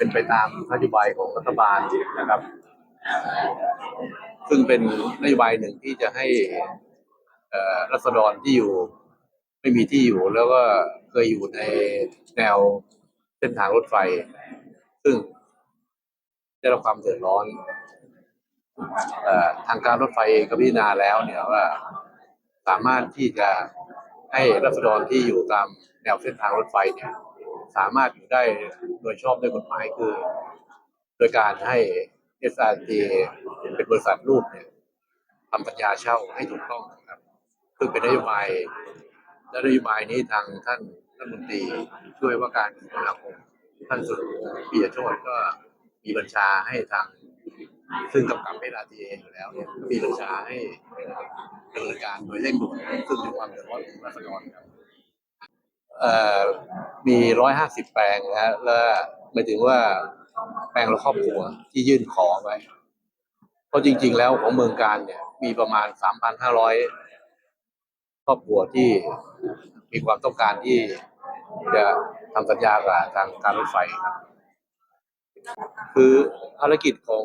เป็นไปตามนโยบายของรัฐบาลนะครับ ซึ่งเป็นนโยบายหนึ่งที่จะให้รัษฎรที่อยู่ ไม่มีที่อยู่แล้วก็เคยอยู่ในแนวเส้นทางรถไฟ ซึ่งได้รับความเดือดร้อนเอ่อทางการรถไฟเองก็พิจารณาแล้วเนี่ยว่าสามารถที่จะให้รัษฎรที่อยู่ตามแนวเส้นทางรถไฟเนี่ย สามารถอยู่ได้โดยชอบด้วยกฎหมายคือ โดยการให้ SRT เป็นบริษัทลูกเนี่ยทำสัญญาเช่าให้ถูกต้องนะครับซึ่งเป็นนโยบายและนโยบายนี้ทางท่านรัฐมนตรีช่วยว่าการคมนาคมท่านสุรพงษ์ปิยโชตก็มีบัญชาให้ทาง ซึ่งกำกับ SRT เองอยู่แล้วเนี่ยก็มีบัญชาให้ดำเนินการโดยเร่งด่วนซึ่งเป็นความเดือดร้อนของราษฎรครับ มีร้อยห้าสิบแปลงนะฮะแล้วหมายถึงว่าแปลงละครอบครัวที่ยื่นขอไว้เพราะจริง ๆ แล้วของเมืองการเนี่ย มีประมาณสามพันห้าร้อยครอบครัวที่มีความต้องการที่จะทำสัญญากับทางการรถไฟครับ คือภารกิจของ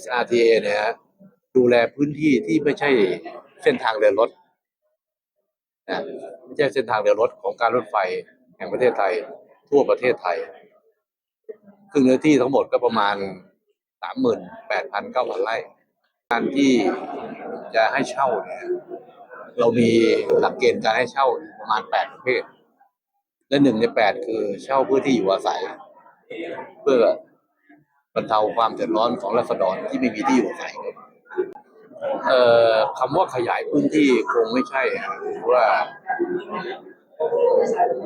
SRTA เนี่ยดูแลพื้นที่ที่ไม่ใช่เส้นทางเดินรถ นะไม่ใช่เส้นทางเดินรถของการรถไฟแห่งประเทศไทย ทั่วประเทศไทยซึ่งเนื้อที่ทั้งหมดก็ประมาณสามหมื่นแปดพันเก้าพันไร่การที่จะให้เช่าเนี่ยเรามีหลักเกณฑ์การให้เช่าประมาณแปดประเภท และหนึ่งในแปดคือเช่าเพื่อที่อยู่อาศัย เพื่อบรรเทาความเดือดร้อนของรัษฎรที่ไม่มีที่อยู่อาศัย เอ่อคำว่าขยายพื้นที่คงไม่ใช่อะหรือว่า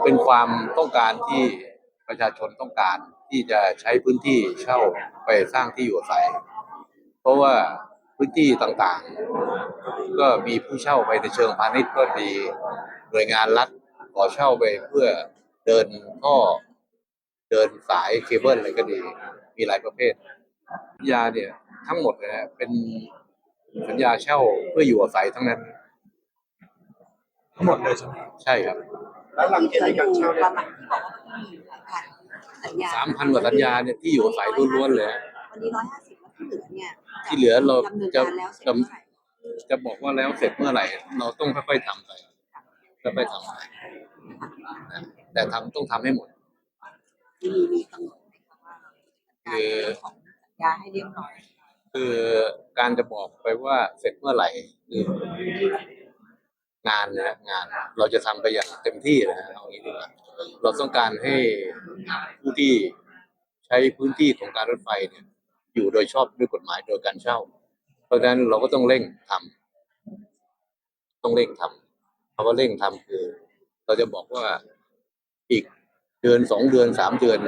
เป็นความต้องการที่ประชาชนต้องการที่จะใช้พื้นที่เช่าไปสร้างที่อยู่อาศัย เพราะว่าพื้นที่ต่างๆ ก็มีผู้เช่าไปในเชิงพาณิชย์ก็ดีหน่วยงานรัฐขอเช่าไปเพื่อเดินท่อเดินสายเคเบิลอะไรก็ดี มีหลายประเภทสัญญาเนี่ยทั้งหมดนะฮะเป็น สัญญาเช่าเพื่ออยู่อาศัยทั้งนั้น ทั้งหมดเลยใช่ไหมใช่ครับแล้วหลักเกณฑ์ในการเช่าปเนี่ยระมาณที่บอกว่ามีหลายพันสัญญาสามพันกว่าสัญญาเนี่ยที่อยู่อาศัยล้วนๆเลยฮะวันนี้ร้อยห้าสิบที่เหลือเนี่ยที่เหลือเราดำเนินจะการแล้วเสร็จเมื่อไหร่จะบอกว่าแล้วเสร็จเมื่อไหร่ เราต้องค่อยๆทำไปค่อยๆทำไปนะแต่ทำต้องทำให้หมดมีมีกำหนดไหมคะว่าการเรื่องของสัญญาให้เรียบร้อย คือการจะบอกไปว่าเสร็จเมื่อไหร่คืองานนะงานเราจะทำไปอย่างเต็มที่นะฮะเอางี้ดีกว่าเราต้องการให้ผู้ที่ใช้พื้นที่ของการรถไฟเนี่ย อยู่โดยชอบด้วยกฎหมายโดยการเช่า เพราะฉะนั้นเราก็ต้องเร่งทำต้องเร่งทำคำว่าเร่งทำคือ เราจะบอกว่าอีกเดือนสองเดือนสามเดือน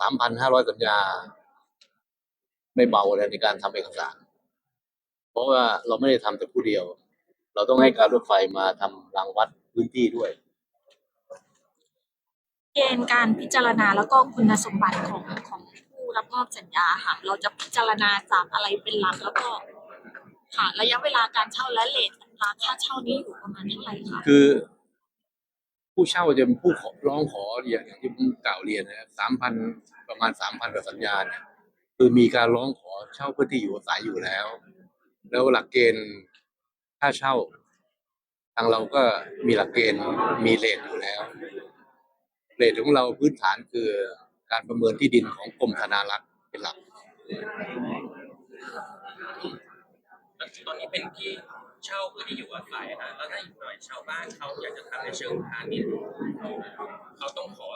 สามพันห้าร้อยสัญญา ไม่เบาเลยในการทำเอกสาร เพราะว่าเราไม่ได้ทำแต่ผู้เดียว เราต้องให้การรถไฟมาทำรางวัดพื้นที่ด้วย เกณฑ์การพิจารณาแล้วก็คุณสมบัติของของผู้รับมอบสัญญาค่ะเราจะพิจารณาจากอะไรเป็นหลักแล้วก็ค่ะ ระยะเวลาการเช่าและเลทราคาเช่านี้อยู่ประมาณเท่าไหร่คะคือ ผู้เช่าจะเป็นผู้ขอร้องขออย่างที่ผมกล่าวเรียนนะครับสามพันประมาณสามพันกว่าสัญญาเนี่ย คือมีการร้องขอเช่าพื้นที่อยู่อาศัยอยู่แล้ว แล้วหลักเกณฑ์ค่าเช่า ทางเราก็มีหลักเกณฑ์มีเลทอยู่แล้วเลทของเราพื้นฐานคือการประเมินที่ดินของกรมธนารักษ์เป็นหลัก ตอนนี้เป็นที่เช่าเพื่อที่อยู่อาศัยฮะแล้วถ้าอีกหน่อยชาวบ้านเขาอยากจะทำในเชิงพาณิชย์เขาต้องขอ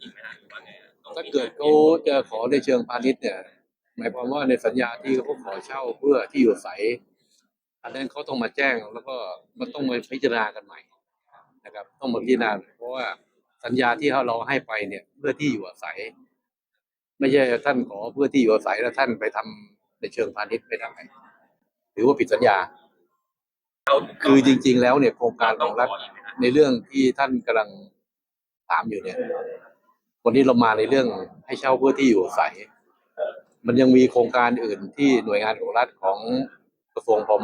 อีกไหมฮะหรือว่าไงฮะต้องมีถ้าเกิดเขาจะขอในเชิงพาณิชย์เนี่ย หมายความว่าในสัญญาที่เขาขอเช่าเพื่อที่อยู่อาศัยอันนั้นเขาต้องมาแจ้งแล้วก็มันต้องมาพิจารณากันใหม่นะครับ ต้องมาพิจารณาเพราะว่าสัญญาที่เราให้ไปเนี่ย เพื่อที่อยู่อาศัย ไม่ใช่ท่านขอเพื่อที่อยู่อาศัยแล้วท่านไปทำในเชิงพาณิชย์ไม่ได้ถือว่าผิดสัญญาคือจริง ๆ แล้วเนี่ยโครงการของรัฐในเรื่องที่ท่านกำลังถามอยู่เนี่ยวันนี้เรามาในเรื่องให้เช่าเพื่อที่อยู่อาศัย มันยังมีโครงการอื่นที่หน่วยงานของรัฐของกระทรวงพม